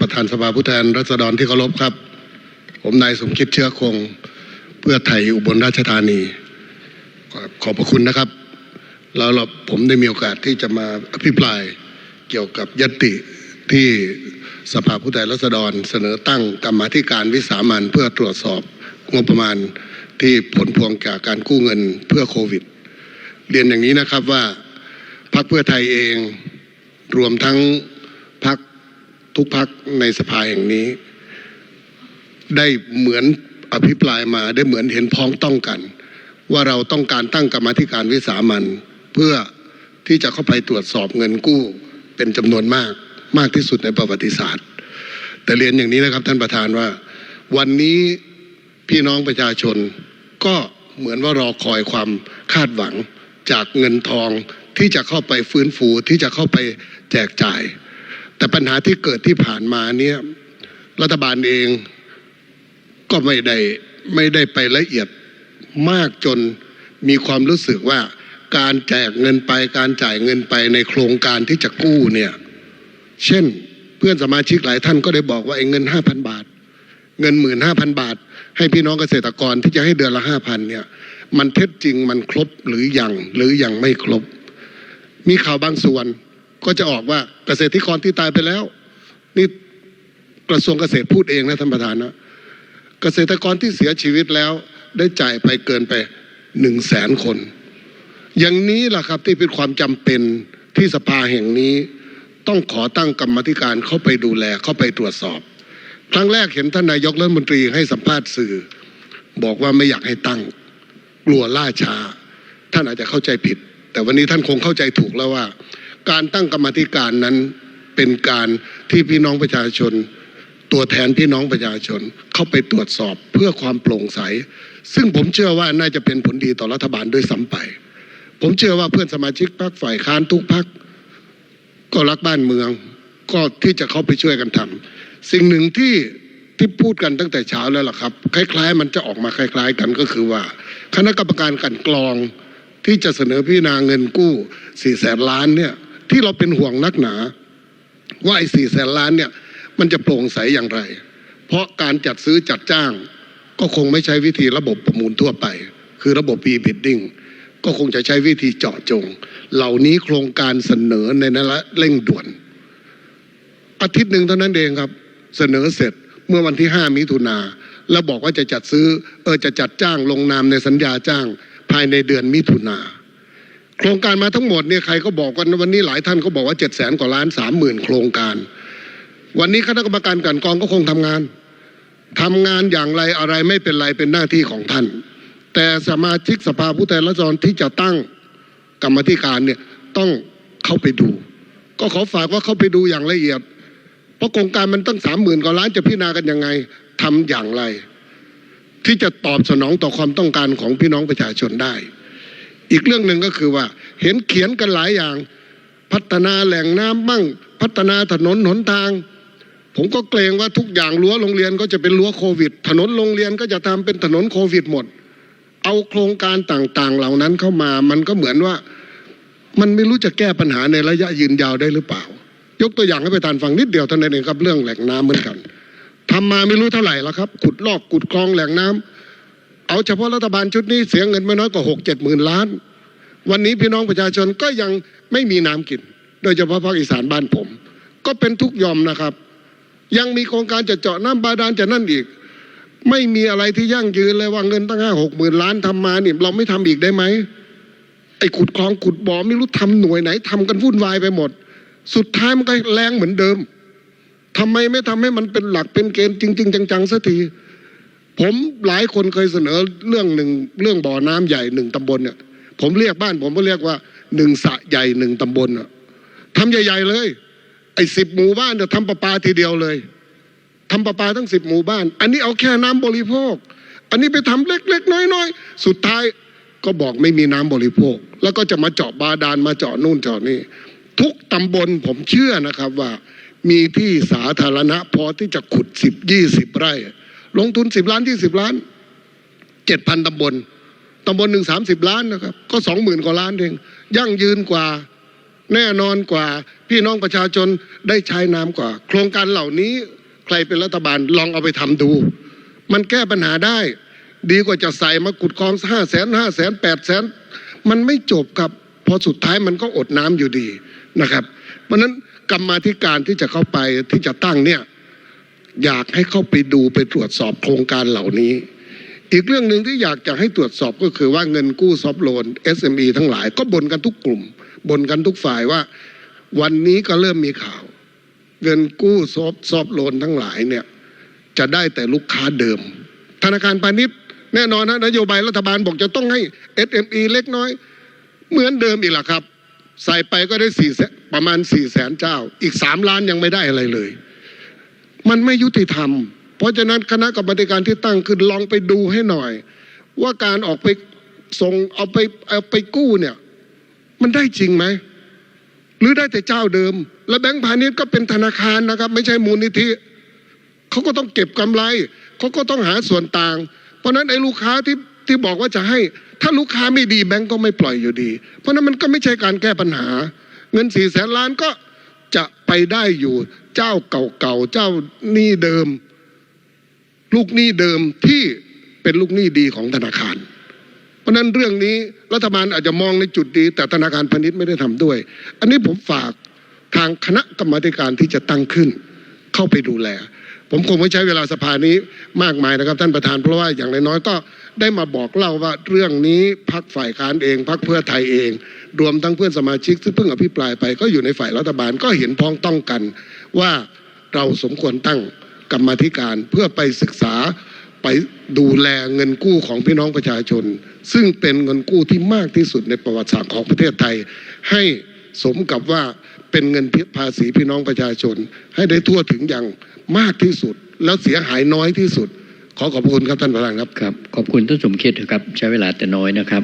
ประธานสภาผู้แทนรัษฎรที่เคารพครับ ผมนายสมคิดเชื้อคง เพื่อไทยอุบลราชธานี ขอบพระคุณนะครับ แล้วเราผมได้มีโอกาสที่จะมาอภิปรายเกี่ยวกับยติที่สภาผู้แทนราษฎรเสนอตั้งกรรมธิการวิสามันเพื่อตรวจสอบงบประมาณที่ผลพวงจากการกู้เงินเพื่อโควิด เรียนอย่างนี้นะครับว่าพรรคเพื่อไทยเองรวมทั้ง ทุกพรรคในสภาแห่งนี้ ได้เหมือนอภิปรายมาได้เหมือนเห็นพ้องต้องกัน ว่าเราต้องการตั้งกรรมธิการวิสามันเพื่อที่จะเข้าไปตรวจสอบเงินกู้เป็นจำนวนมากมากที่สุดในประวัติศาสตร์ แต่เรียนอย่างนี้นะครับท่านประธานว่า วันนี้พี่น้องประชาชนก็เหมือนว่ารอคอยความคาดหวังจากเงินทองที่จะเข้าไปฟื้นฟูที่จะเข้าไปแจกจ่าย แต่ปัญหาที่เกิดที่ผ่านมาเนี่ย รัฐบาลเองก็ไม่ได้ไม่ได้ไปละเอียดมากจนมีความรู้สึกว่าการแจกเงินไปการจ่ายเงินไปในโครงการที่จะกู้เนี่ยเช่นเพื่อนสมาชิกหลายท่านก็ได้บอกว่าไอ้เงินห้าพันบาท เงินหมื่นห้าพันบาท ให้พี่น้องเกษตรกรที่จะให้เดือนละห้าพันเนี่ย มันเท็จจริงมันครบหรือยังหรือยังไม่ครบ มีข่าวบางส่วน ก็จะออกว่าเกษตรกรที่ตายไปแล้ว นี่กระทรวงเกษตรพูดเองนะท่านประธานนะเกษตรกรที่เสียชีวิตแล้วได้จ่ายไปเกินไปหนึ่งแสนคน อย่างนี้แหละครับที่เป็นความจำเป็นที่สภาแห่งนี้ ต้องขอตั้งกรรมธิการเข้าไปดูแลเข้าไปตรวจสอบ ครั้งแรกเห็นท่านนายกรัฐมนตรีให้สัมภาษณ์สื่อ บอกว่าไม่อยากให้ตั้งกลัวล่าช้า ท่านอาจจะเข้าใจผิด แต่วันนี้ท่านคงเข้าใจถูกแล้วว่า การตั้งกรรมธิการนั้นเป็นการที่พี่น้องประชาชน ตัวแทนพี่น้องประชาชนเข้าไปตรวจสอบเพื่อความโปร่งใส ซึ่งผมเชื่อว่าน่าจะเป็นผลดีต่อรัฐบาลด้วยซ้ำไป ผมเชื่อว่าเพื่อนสมาชิกพรรคฝ่ายค้านทุกพรรคก็รักบ้านเมือง ก็ที่จะเข้าไปช่วยกันทำสิ่งหนึ่งที่ที่พูดกันตั้งแต่เช้าแล้วล่ะครับ คล้ายๆ มันจะออกมาคล้าย ๆ กันก็คือว่า คณะกรรมการกันกรองที่จะเสนอพิจารณาเงินกู้สี่แสนล้านเนี่ย ที่เราเป็นห่วงนักหนา ว่าไอ้สี่แสนล้านเนี่ย มันจะโปร่งใสอย่างไร เพราะการจัดซื้อจัดจ้าง ก็คงไม่ใช้วิธีระบบประมูลทั่วไป คือระบบ e-bidding ก็คงจะใช้วิธีเจาะจง เหล่านี้โครงการเสนอในนั้นละเร่งด่วน อาทิตย์หนึ่งเท่านั้นเองครับ เสนอเสร็จเมื่อวันที่ 5 มิถุนาแล้วบอกว่าจะจัดซื้อเออจะจัดจ้างลงนามในสัญญาจ้างภายในเดือนมิถุนา โครงการมาทั้งหมดเนี่ยใครก็บอกกันวันนี้หลายท่านก็บอกว่า7จ็ดแสนกว่าล้านสามหมื่นโครงการ วันนี้คณะกรรมการกันกองก็คงทำงานทำงานอย่างไรอะไรไม่เป็นไรเป็นหน้าที่ของท่าน แต่สมาชิกสภาผู้แทนราษฎรที่จะตั้งกรรมธิการเนี่ยต้องเข้าไปดู ก็ขอฝากว่าเข้าไปดูอย่างละเอียด เพราะโครงการมันตั้งสามหมื่นกว่าล้านจะพิจารณากันยังไงทำอย่างไร ที่จะตอบสนองต่อความต้องการของพี่น้องประชาชนได้ อีกเรื่องหนึ่งก็คือว่าเห็นเขียนกันหลายอย่าง พัฒนาแหล่งน้ำบ้างพัฒนาถนนหนทาง ผมก็เกรงว่าทุกอย่างรั้วโรงเรียนก็จะเป็นรั้วโควิด ถนนโรงเรียนก็จะทำเป็นถนนโควิดหมด เอาโครงการต่างๆ เหล่านั้นเข้ามามันก็เหมือนว่า มันไม่รู้จะแก้ปัญหาในระยะยืนยาวได้หรือเปล่า ยกตัวอย่างให้ไปทานฟังนิดเดียวเท่านั้นเองครับเรื่องแหล่งน้ำเหมือนกันทำมาไม่รู้เท่าไหร่แล้วครับ ขุดลอกขุดคลองแหล่งน้ำ เอาเฉพาะรัฐบาลชุดนี้เสียเงินไม่น้อยกว่าหกเจ็ดหมื่นล้าน วันนี้พี่น้องประชาชนก็ยังไม่มีน้ำกิน โดยเฉพาะภาคอีสานบ้านผม ก็เป็นทุกยอมนะครับ ยังมีโครงการจะเจาะน้ำบาดาลจะนั่นอีก ไม่มีอะไรที่ยั่งยืนเลยว่าเงินตั้งห้าหกหมื่นล้านทำมาเนี่ยเราไม่ทำอีกได้ไหมไอ้ขุดคลองขุดบ่อไม่รู้ทำหน่วยไหนทำกันวุ่นวายไปหมด สุดท้ายมันก็แรงเหมือนเดิมทำไมไม่ทำให้มันเป็นหลักเป็นเกณฑ์จริง ๆ จังๆสักที ผมหลายคนเคยเสนอเรื่องหนึ่งเรื่องบ่อน้ำใหญ่หนึ่งตำบลเนี่ยผมเรียกบ้าน ผมก็เรียกว่าหนึ่งสระใหญ่หนึ่งตำบลอะทำใหญ่ ๆ เลย ไอ้สิบหมู่บ้านเนี่ยทำประปาทีเดียวเลยทำประปาทั้งสิบหมู่บ้าน อันนี้เอาแค่น้ำบริโภค อันนี้ไปทำเล็กๆน้อยๆ สุดท้ายก็บอกไม่มีน้ำบริโภค แล้วก็จะมาเจาะบาดาลมาเจาะนู่นเจาะนี่ทุกตำบลผมเชื่อนะครับว่า มีที่สาธารณะพอที่จะขุดสิบยี่สิบไร่ ลงทุนสิบล้านยี่สิบล้านเจ็ดพันตำบลตำบลหนึ่งสามสิบล้านนะครับ ก็สองหมื่นกว่าล้านเองยั่งยืนกว่าแน่นอนกว่า พี่น้องประชาชนได้ใช้น้ำกว่า โครงการเหล่านี้ใครเป็นรัฐบาลลองเอาไปทำดู มันแก้ปัญหาได้ ดีกว่าจะใส่มากุดคลองห้าแสนห้าแสนแปดแสนมันไม่จบครับพอสุดท้ายมันก็อดน้ำอยู่ดีนะครับ เพราะนั้นกรรมาธิการที่จะเข้าไปที่จะตั้งเนี่ย อยากให้เข้าไปดูไปตรวจสอบโครงการเหล่านี้ อีกเรื่องหนึ่งที่อยากจะให้ตรวจสอบก็คือว่าเงินกู้ซอฟโลน SME ทั้งหลายก็บ่นกันทุกกลุ่มบ่นกันทุกฝ่ายว่า วันนี้ก็เริ่มมีข่าว เงินกู้ซอฟซอฟโลนทั้งหลายเนี่ยจะได้แต่ลูกค้าเดิม ธนาคารพาณิชย์แน่นอนนะนโยบายรัฐบาลบอกจะต้องให้ SME เล็กน้อย เหมือนเดิมอีกล่ะครับ ใส่ไปก็ได้สี่ประมาณสี่แสนเจ้า อีกสามล้านยังไม่ได้อะไรเลย มันไม่ยุติธรรม เพราะฉะนั้นคณะกรรมการที่ตั้งขึ้นลองไปดูให้หน่อย ว่าการออกไปส่งเอาไปเอาไปกู้เนี่ย มันได้จริงไหมหรือได้แต่เจ้าเดิม และแบงก์พาณิชย์ก็เป็นธนาคารนะครับ ไม่ใช่มูลนิธิเขาก็ต้องเก็บกำไรเขาก็ต้องหาส่วนต่าง เพราะฉะนั้นไอ้ลูกค้าที่ที่บอกว่าจะให้ ถ้าลูกค้าไม่ดีแบงก์ก็ไม่ปล่อยอยู่ดี เพราะนั้นมันก็ไม่ใช่การแก้ปัญหา เงินสี่แสนล้านก็จะไปได้อยู่ เจ้าเก่าๆเจ้าหนี้เดิม ลูกหนี้เดิมที่เป็นลูกหนี้ดีของธนาคาร เพราะนั้นเรื่องนี้รัฐบาลอาจจะมองในจุดดี แต่ธนาคารพาณิชย์ไม่ได้ทำด้วย อันนี้ผมฝากทางคณะกรรมการที่จะตั้งขึ้น เข้าไปดูแล ผมคงไม่ใช้เวลาสภานี้มากมายนะครับ ท่านประธานเพราะว่าอย่างน้อยๆก็ได้มาบอกเล่าว่าเรื่องนี้พักฝ่ายค้านเองพักเพื่อไทยเอง รวมทั้งเพื่อนสมาชิกซึ่งเพิ่งอภิปรายไปก็อยู่ในฝ่ายรัฐบาลก็เห็นพ้องต้องกัน ว่าเราสมควรตั้งกรรมธิการเพื่อไปศึกษาไปดูแลเงินกู้ของพี่น้องประชาชน ซึ่งเป็นเงินกู้ที่มากที่สุดในประวัติศาสตร์ของประเทศไทยให้ สมกับว่าเป็นเงินภาษีพี่น้องประชาชน ให้ได้ทั่วถึงอย่างมากที่สุด แล้วเสียหายน้อยที่สุด ขอขอบคุณครับท่านประธานครับครับ ขอบคุณท่านสมคิดครับ ใช้เวลาแต่น้อยนะครับ